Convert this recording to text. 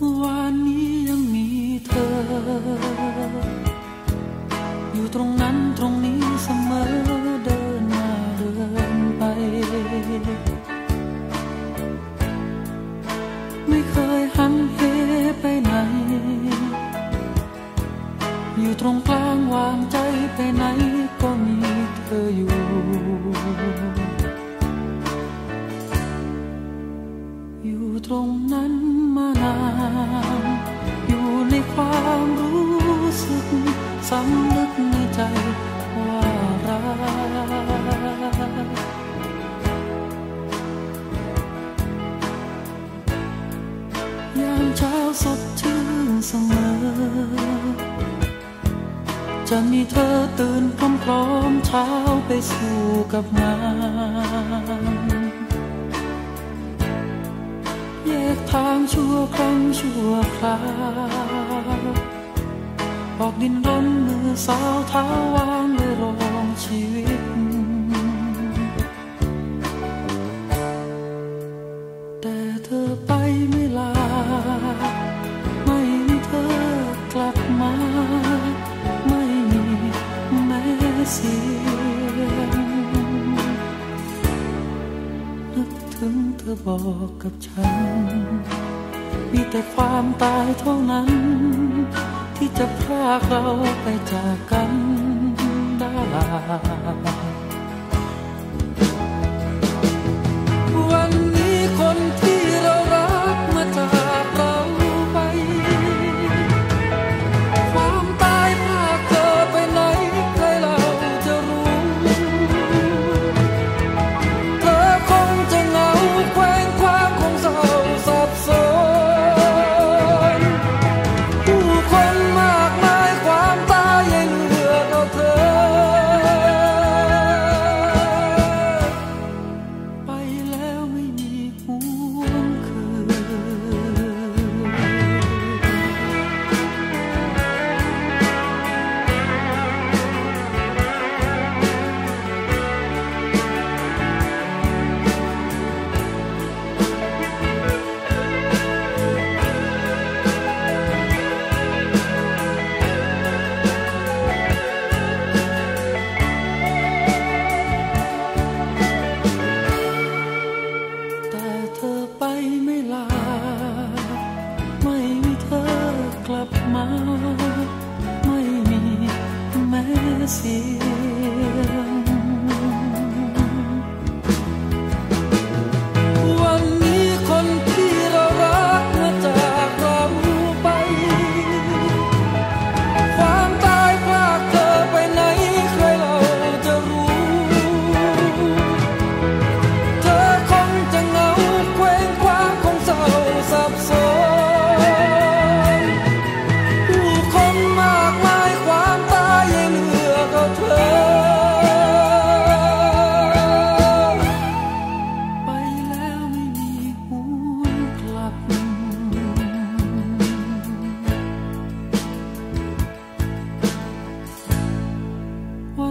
วันนี้ยังมีเธอ อยู่ตรงนั้นตรงนี้เสมอเดินมาเดินไป ไม่เคยหันเหไปไหน อยู่ตรงกล สำนึกในใจว่ารักยามเช้าสดชื่นเสมอ จะมีเธอตื่นพร้อมๆเช้าไปสู่กับงานแยกทางชั่วครั้งชั่วคราว ออกดินรนมือสาวเท้าวางเลยรองชีวิต แต่เธอไปไม่ลา ไม่มีเธอกลับมา ไม่มีแม้เสียงนึกถึงเธอบอกกับฉัน มีแต่ความตายเท่านั้น ที่จะพรากเราไปจากกันได้วันนี้คน